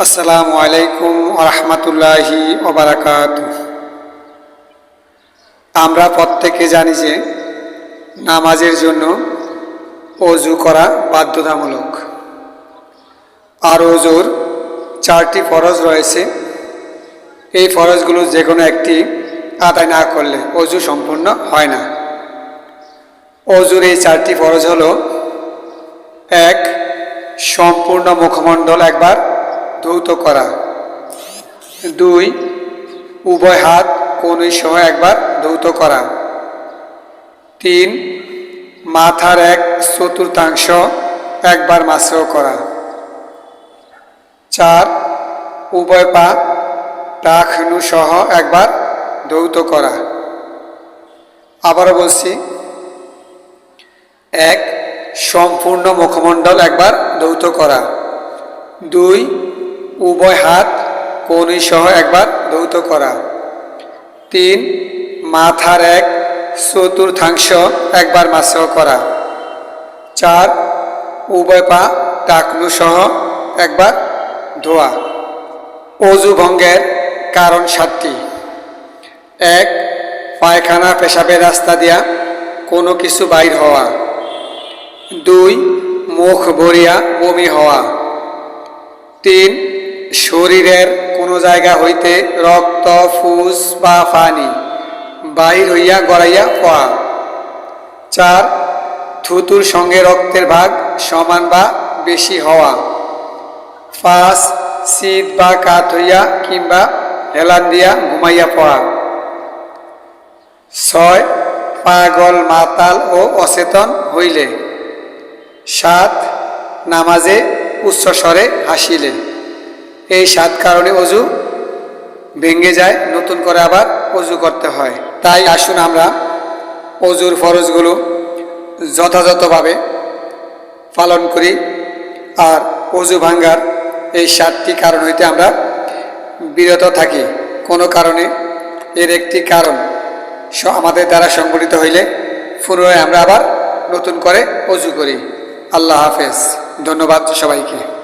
আসসালামু আলাইকুম রহমতুল্লাহি ওবরাকাত। আমরা প্রত্যেকে জানি যে নামাজের জন্য অজু করা বাধ্যতামূলক। আর অজুর চারটি ফরজ রয়েছে। এই ফরজগুলো যে কোনো একটি আদায় না করলে অজু সম্পূর্ণ হয় না। অজুর এই চারটি ফরজ হলো, এক, সম্পূর্ণ মুখমণ্ডল একবার ধৌত করা। দুই, উভয় হাত কনুই সহ একবার ধৌত করা। তিন, মাথার এক চতুর্থাংশ একবার মাসেও করা। চার, উভয় পা টাখনু সহ একবার ধৌত করা। আবারও বলছি, এক, সম্পূর্ণ মুখমণ্ডল একবার ধৌত করা। দুই উভয় হাত কনুই সহ একবার ধৌত করা। তিন, মাথার এক চতুর্থাংশ একবার মাসহ করা। চার, উভয় পা টাকনু সহ একবার ধোয়া। অজু ভঙ্গের কারণ সাতটি। এক, পায়খানা পেশাবের রাস্তা দিয়া কোনো কিছু বাইর হওয়া। দুই, মুখ ভরিয়া বমি হওয়া। তিন শরীরের কোনো জায়গা হইতে রক্ত, ফুস বা পানি বাহির হইয়া গড়াইয়া পড়া চার, থুতুর সঙ্গে রক্তের ভাগ সমান বা বেশি হওয়া। পাঁচ, শীত বা কাত হইয়া কিংবা হেলান দিয়া ঘুমাইয়া পড়া। ছয়, পাগল, মাতাল ও অচেতন হইলে। সাত, নামাজে উচ্চস্বরে হাসিলে। এই সাত কারণে অজু ভেঙে যায়, নতুন করে আবার অজু করতে হয়। তাই আসুন আমরা অজুর ফরজগুলো যথাযথভাবে পালন করি আর অজু ভাঙ্গার এই সাতটি কারণ হইতে আমরা বিরত থাকি। কোনো কারণে এর একটি কারণ আমাদের দ্বারা সংগঠিত হইলে পুনরায় আমরা আবার নতুন করে অজু করি। আল্লাহ হাফেজ। ধন্যবাদ সবাইকে।